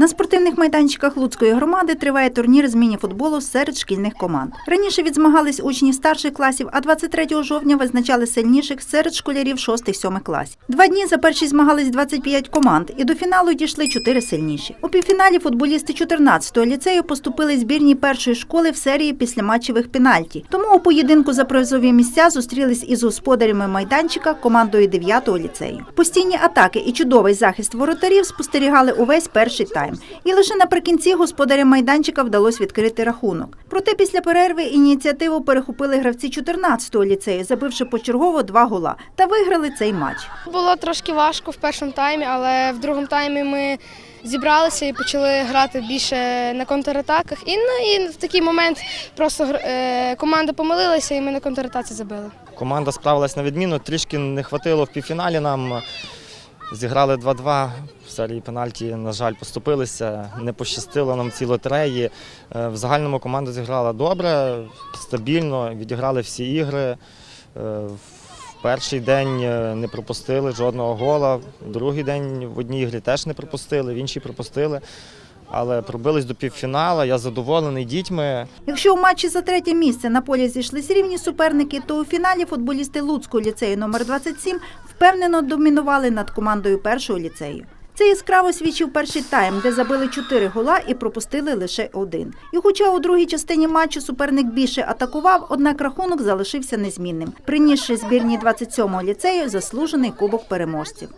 На спортивних майданчиках Луцької громади триває турнір з міні-футболу серед шкільних команд. Раніше відзмагались учні старших класів, а 23 жовтня визначали сильніших серед школярів 6-7 класів. Два дні за перші змагались 25 команд, і до фіналу дійшли 4 сильніші. У півфіналі футболісти 14-го ліцею поступили збірній першої школи в серії післяматчевих пенальті. Тому у поєдинку за призові місця зустрілись із господарями майданчика командою 9-го ліцею. Постійні атаки і чудовий захист воротарів спостерігали увесь перший тайм. І лише наприкінці господарям майданчика вдалося відкрити рахунок. Проте після перерви ініціативу перехопили гравці 14-го ліцею, забивши почергово два гола, та виграли цей матч. Було трошки важко в першому таймі, але в другому таймі ми зібралися і почали грати більше на контратаках. І, ну, і в такий момент просто гр- е, команда помилилася, і ми на контратаці забили. Команда справилась на відміну, трішки не хватило в півфіналі нам. Зіграли 2-2 в серії пенальті, на жаль, поступилися. Не пощастило нам ці лотереї. Е, В загальному команда зіграла добре, стабільно, відіграли всі ігри. Е, В перший день е, не пропустили жодного гола, в другий день в одній ігрі теж не пропустили, в іншій пропустили. Але пробились до півфіналу. Я задоволений дітьми. Якщо у матчі за третє місце на полі зійшлись рівні суперники, то у фіналі футболісти Луцького ліцею номер 27 впевнено домінували над командою першого ліцею. Це яскраво свідчив перший тайм, де забили чотири гола і пропустили лише один. І хоча у другій частині матчу суперник більше атакував, однак рахунок залишився незмінним, принісши збірній 27-го ліцею заслужений кубок переможців.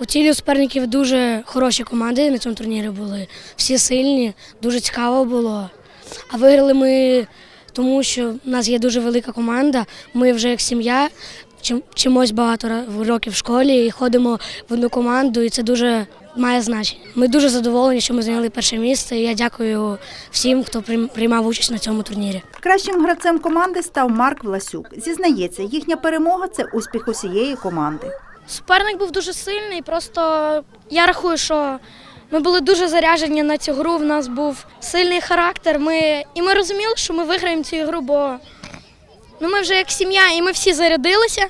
У цілі суперників дуже хороші команди на цьому турнірі були. Всі сильні, дуже цікаво було. А виграли ми тому, що в нас є дуже велика команда. Ми вже як сім'я чим- чимось багато років в школі і ходимо в одну команду, і це дуже має значення. Ми дуже задоволені, що ми зайняли перше місце. І я дякую всім, хто прийм- приймав участь на цьому турнірі. Кращим гравцем команди став Марк Власюк. Зізнається, їхня перемога це успіх усієї команди. Суперник був дуже сильний. Просто я рахую, що ми були дуже заряджені на цю гру. В нас був сильний характер. Ми, і ми розуміли, що ми виграємо цю ігру, бо ну, ми вже як сім'я, і ми всі зарядилися.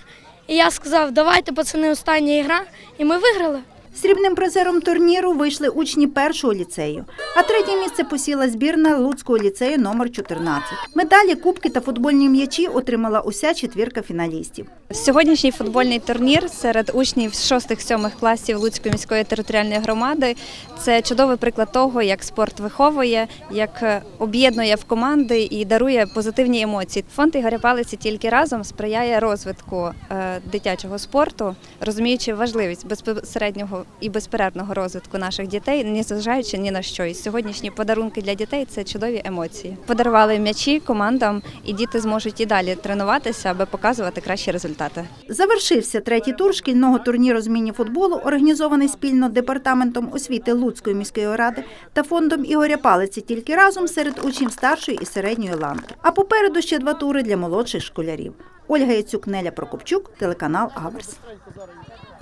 І я сказав, давайте, пацани, остання ігра. І ми виграли. Срібним призером турніру вийшли учні першого ліцею, а третє місце посіла збірна Луцького ліцею номер 14. Медалі, кубки та футбольні м'ячі отримала уся четвірка фіналістів. Сьогоднішній футбольний турнір серед учнів з 6-7 класів Луцької міської територіальної громади це чудовий приклад того, як спорт виховує, як е, об'єднує в команди і дарує позитивні емоції. Фонд Ігоря Палиці тільки разом сприяє розвитку е, дитячого спорту, розуміючи важливість безпосереднього і безперервного розвитку наших дітей, не зважаючи ні на що. І сьогоднішні подарунки для дітей це чудові емоції. Подарували м'ячі командам, і діти зможуть і далі тренуватися, аби показувати кращі результати. Завершився третій тур шкільного турніру з міні-футболу, організований спільно департаментом освіти Луцької міської ради та фондом Ігоря Палиці тільки разом серед учнів старшої і середньої ланки. А попереду ще два тури для молодших школярів. Ольга Яцюк, Неля Прокопчук, телеканал Аверс.